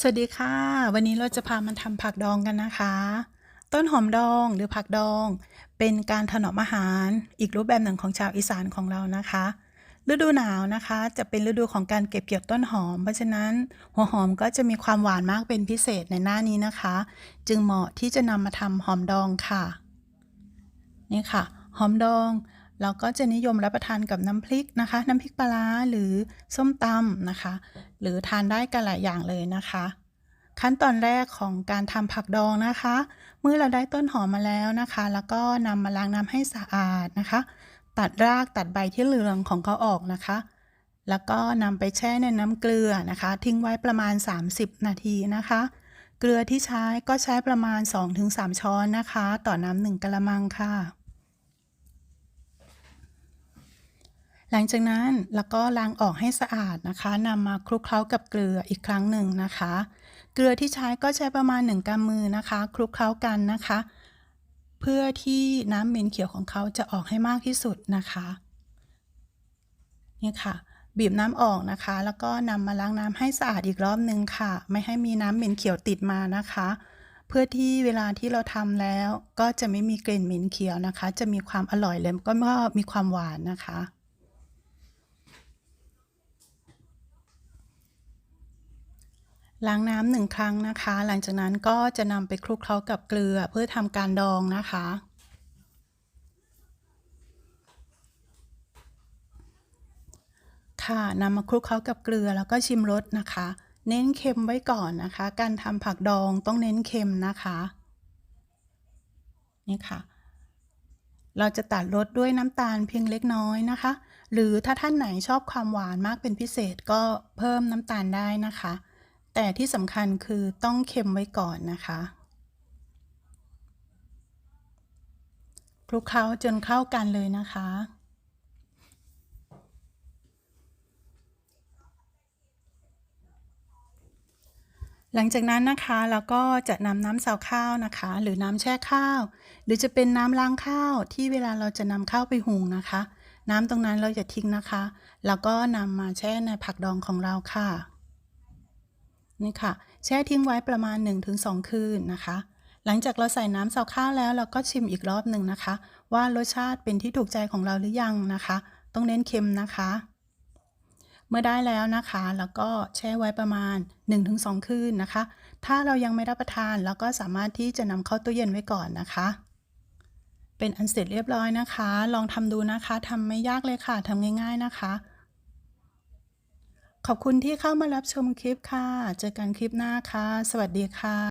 สวัสดีค่ะ วันนี้เราจะพามาทำผักดองกันนะคะ ต้นหอมดองหรือผักดอง เป็นการถนอมอาหาร อีกรูปแบบหนึ่งของชาวอีสานของเรานะคะ ฤดูหนาวนะคะ จะเป็นฤดูของการเก็บเกี่ยวต้นหอม เพราะฉะนั้นหัวหอมก็จะมีความหวานมากเป็นพิเศษในหน้านี้นะคะ จึงเหมาะที่จะนำมาทำหอมดองค่ะ นี่ค่ะ หอมดอง เราก็จะนิยมรับประทานกับน้ำพริกนะคะ น้ำพริกปลาร้าหรือส้มตำนะคะ หรือทานได้กันหลายอย่างเลยนะคะ ขั้นตอนแรกของการทำผักดองนะคะ เมื่อเราได้ต้นหอมมาแล้วนะคะ แล้วก็นำมาล้างน้ำให้สะอาดนะคะ ตัดรากตัดใบที่เหลืองของเขาออกนะคะ แล้วก็นำไปแช่ในน้ำเกลือนะคะ ทิ้งไว้ประมาณ 30 นาทีนะคะ เกลือที่ใช้ก็ใช้ประมาณ 2-3 ช้อนนะคะ ต่อน้ำหนึ่งกะละมังค่ะ หลังจากนั้นแล้วก็ล้างออกให้สะอาดนะคะนำมาคลุกเคล้ากับเกลืออีกครั้งหนึ่งนะคะ เกลือที่ใช้ก็ใช้ประมาณ 1กำมือนะคะ คลุกเคล้ากันนะคะ เพื่อที่น้ำเหม็นเขียวของเขาจะออกให้มากที่สุดนะคะนี่ค่ะ บีบน้ำออกนะคะ แล้วก็นำมาล้างน้ำให้สะอาดอีกรอบนึงค่ะ ไม่ให้มีน้ำเหม็นเขียวติดมานะคะ เพื่อที่เวลาที่เราทำแล้ว ก็จะไม่มีกลิ่นเหม็นเขียวนะคะ จะมีความอร่อยและก็มีความหวานนะคะ ล้างน้ำหนึ่งครั้งนะคะ หลังจากนั้นก็จะนำไปคลุกเคล้ากับเกลือเพื่อทำการดองนะคะ ค่ะนำมาคลุกเคล้ากับเกลือแล้วก็ชิมรสนะคะ เน้นเค็มไว้ก่อนนะคะ การทำผักดองต้องเน้นเค็มนะคะนี่ค่ะ เราจะตัดรสด้วยน้ำตาลเพียงเล็กน้อยนะคะ หรือถ้าท่านไหนชอบความหวานมากเป็นพิเศษก็เพิ่มน้ำตาลได้นะคะ แต่ที่สำคัญคือต้องเค็มไว้ก่อนนะคะคลุกเคล้าจนเข้ากันเลยนะคะ หลังจากนั้นนะคะเราก็จะนำน้ำซาวข้าวนะคะ หรือน้ำแช่ข้าว หรือจะเป็นน้ำล้างข้าวที่เวลาเราจะนำข้าวไปหุงนะคะ น้ำตรงนั้นเราจะทิ้งนะคะ แล้วก็นำมาแช่ในผักดองของเราค่ะ นี่ค่ะ แช่ทิ้งไว้ประมาณ 1-2 คืนนะคะ หลังจากเราใส่น้ำซาวข้าวแล้วเราก็ชิมอีกรอบหนึ่งนะคะ ว่ารสชาติเป็นที่ถูกใจของเราหรือยังนะคะ ต้องเน้นเค็มนะคะ เมื่อได้แล้วนะคะ แล้วก็แช่ไว้ประมาณ 1-2 คืนนะคะ ถ้าเรายังไม่รับประทานเราก็สามารถที่จะนำเข้าตู้เย็นไว้ก่อนนะคะเป็นอันเสร็จเรียบร้อยนะคะ ลองทำดูนะคะ ทำไม่ยากเลยค่ะ ทำง่าย ๆนะคะ ขอบคุณที่เข้ามารับชมคลิปค่ะ เจอกันคลิปหน้าค่ะ สวัสดีค่ะ